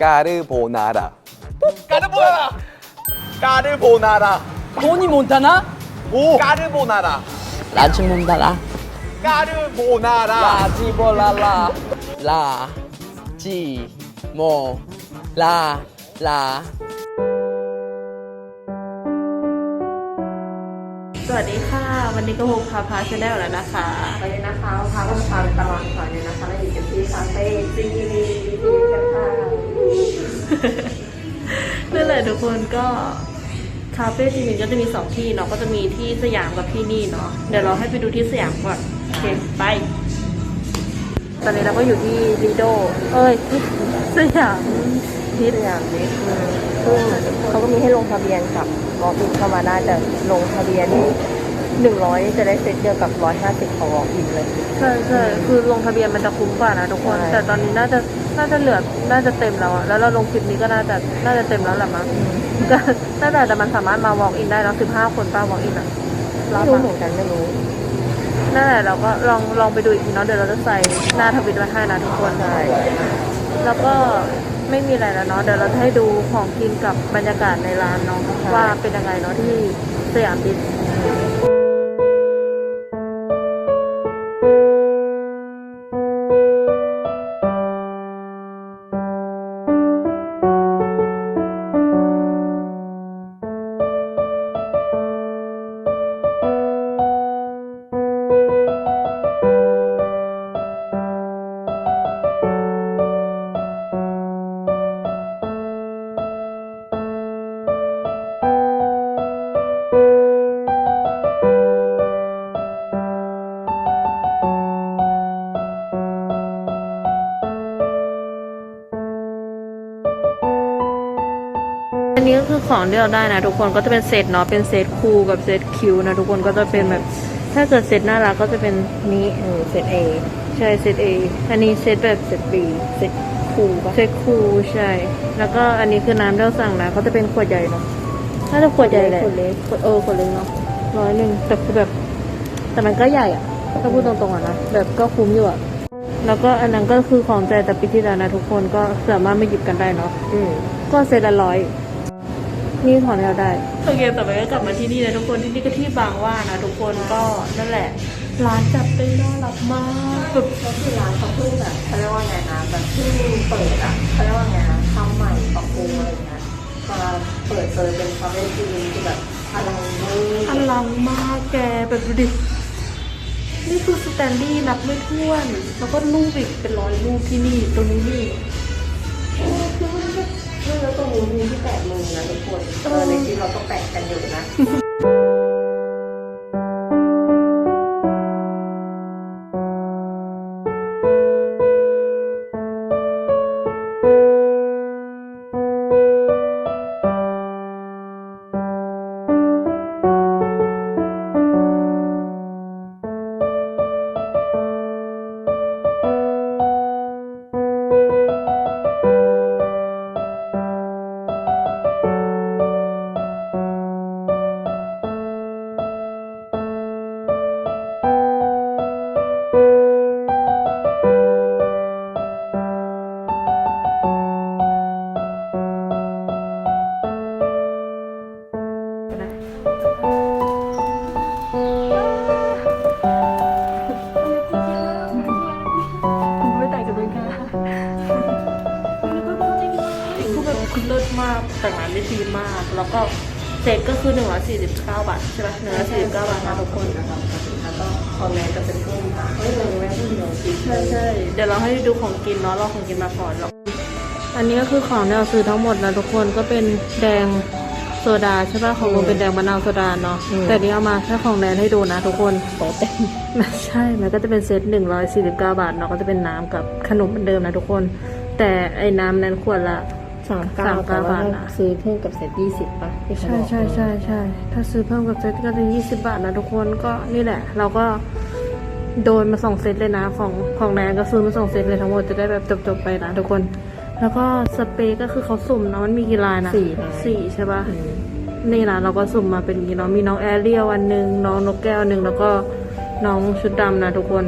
까르보나라. 까르보나라. 까르보나라. 토니 몬타나? 오. 까르보나라. 라지 몬타나. 까르보나라. 라지볼라라. 라. 지. 모. 라. 라. สวัสดีค่ะ วันนี้ก็พบพาพาชาแนลแล้วนะคะ วันนี้นะคะพาก็จะพาไปตลาดก่อนเนี่ยนะคะเราอยู่กันที่คาเฟ่ซีดีดีกันค่ะ นั่นแหละทุกคนก็คาเฟ่จริงก็จะมีสองที่เนาะก็จะมีที่สยามกับที่นี่เนาะเดี๋ยวเราให้ไปดูที่สยามก่อนโอเคไป ตอนนี้เราก็อยู่ที่ลีโดเอ้ยสยามพิษสยามนี้ซึ่งเขาก็มีให้ลงทะเบียนกับวอล์กอินเข้ามาได้แต่ลงทะเบียนนี่ หนึ่งร้อยจะได้เซ็ตเดียวกับร้อยห้าสิบของวอล์กอินเลย ใช่ใช่คือลงทะเบียนมันจะคุ้มกว่านะทุกคน ใช่ แต่ตอนนี้น่าจะน่าจะเหลือน่าจะเต็มแล้วอะแล้วเราลงคลิปนี้ก็น่าจะน่าจะเต็มแล้วแหละมั้งก็น่าจะแต่มันสามารถมา walk in ได้แล้วสิบห้าคนป้า walk in อะไม่รู้เหมือนกันไม่รู้ นั่นแหละเราก็ลองลองไปดูอีกทีเนาะเดี๋ยวเราจะใส่หน้าทวิตไว้ให้นะทุกคน ใช่ แล้วก็ไม่มีอะไรแล้วเนาะเดี๋ยวเราจะให้ดูของกินกับบรรยากาศในร้านเนาะว่าเป็นยังไงเนาะที่สยามดิส นนี้ก็คือของที่เราได้นะทุกคนก็จะเป็นเซตเนาะเป็นเซตคูลกับเซตคิวนะทุกคนก็จะเป็นแบบถ้าเกิดเซตน่ารักก็จะเป็นนี้เออเซตเอใช่เซตเออันนี้เซตแบบเซตบีเซตคูลเซตคูลใช่ แล้วก็อันนี้คือน้ำที่เราสั่งนะก็จะเป็นขวดใหญ่เนาะน่าจะขวดใหญ่แหละขวดเล็กขวดเออขวดเล็กเนาะร้อยหนึ่งแต่คือแบบ แต่มันก็ใหญ่อะถ้าพูดตรงๆอะนะแบบก็คุ้มอยู่อะแล้วก็อันนั้นก็คือของใจแต่ปีที่แล้วนะทุกคนก็สามารถมาหยิบกันได้เนาะอืมก็เซตละร้อย นี่ถอนแนวได้โอเคต่อไปก็กลับมาที่นี่นะทุกคนที่นี่ก็ที่บางหว่านะทุกคนก็นั่นแหละ ร้านจัดเป็นน่ารักมากแบบก็คือร้านเขาเพิ่งแบบเขาเรียกว่าไงนะแบบเพิ่งเปิดอะเขาเรียกว่าไงนะทำใหม่ปรับปรุงอะไรอย่างเงี้ยมาเปิดเจอเป็นคาเฟ่ซีดีคือแบบอลังมากอลังมากแกแบบดูดินี่คือสแตนดี้นับไม่ถ้วน แล้วก็รูปอีกเป็นร้อยรูปที่นี่ตรงนี้นี่คือมันก็เรื่องแล้วก็มูมีที่แปะมือนะทุกคน เออในที่เราก็แปะกันอยู่นะ คือแบบคือเลิศมากแต่งร้านได้ดีมาก แล้วก็เซ็ตก็คือ149บาทใช่ไหม149บาทนะทุกคนแล้วก็คอมเมนต์จะเป็นเพื่อนค่ะเฮ้ยเลยแม่เพื่อนเดียวคิดใช่ใช่เดี๋ยวเราให้ดูของกินเนาะเราของกินมาก่อนหรอกอันนี้ก็คือของที่เราซื้อทั้งหมดนะทุกคนก็เป็นแดงโซดาใช่ป่ะของลุงเป็นแดงมะนาวโซดาเนาะแต่อันนี้เอามาแค่ของแนนให้ดูนะทุกคนโตเต็มไม่ใช่มันก็จะเป็นเซตหนึ่งร้อยสี่สิบเก้าบาทเนาะก็จะเป็นน้ำกับขนมเหมือนเดิมนะทุกคน แต่ไอ้น้ำนั้นขวดละ สามเก้าสามเก้าแต่ว่าบาทนะซื้อเพิ่มกับเซตยี่สิบป่ะที่เขาใช่บอกใช่ใช่ใช่ถ้าซื้อเพิ่มกับเซตก็จะยี่สิบาทนะทุกคนก็นี่แหละ เราก็โดนมาสองเซตเลยนะ ของของแนนก็ซื้อมาสองเซตเลยทั้งหมดจะได้แบบจบๆไปนะทุกคน แล้วก็สเปรย์ก็คือเขาสุ่มเนาะมันมีกี่ลายนะสี่ลายสี่ใช่ปะอืมนี่นะเราก็สุ่มมาเป็นอย่างนี้เนาะมีน้องแอเรียลอันหนึ่งน้องนกแก้วอันหนึ่งแล้วก็น้องชุดดำนะทุกคน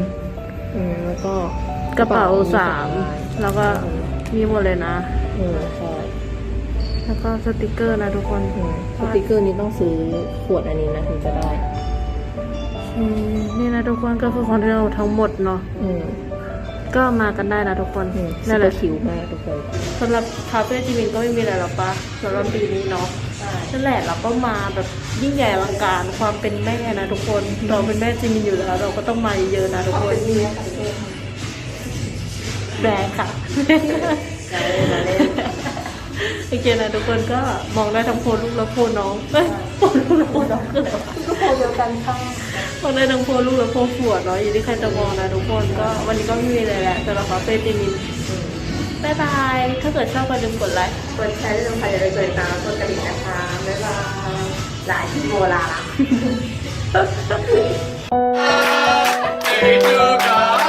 อืมแล้วก็กระเป๋าสามแล้วก็มีหมดเลยนะอืมใช่ แล้วก็สติกเกอร์นะทุกคนอืมสติกเกอร์นี้ต้องซื้อขวดอันนี้นะถึงจะได้อืมนี่นะทุกคนก็คือของที่เราทั้งหมดเนาะอืมก็มากันได้นะทุกคนอืมนั่นแหแล้ละวคิวมากทุกคนสำหรับคาเฟ่จิมินก็ไม่มีอะไรหรอกปะสำหรับปีนี้เนาะใช่นั่นแหละเราก็มาแบบยิ่งใหญ่อลังการความเป็นแม่นะทุกคนเราเป็นแม่จิมินอยู่แล้ว เราก็ต้องมาเยอะๆนะทุกคนแบกค่ะ โอเคนะทุกคนก็มองได้ทั้งโพลูกและโพลน้องเอ้โพลลูกและโพลน้องก็แล้วกโพเดียวกันค่ะมองได้ทั้งโพลูกและโพลขวดเนาะอยู่ที่ใครจะมองนะทุกคนก็วันนี้ก็ไม่มีอะไรแล้วสำหรับเฟซจิมินบายบาย ถ้าเกิดชอบก็ลืมกดไลค์กดแชร์ด้วยนะคะอย่าลืมกดติดตามกดกระดิ่งนะคะบ๊ายบายหลายที่โบราณ Hey,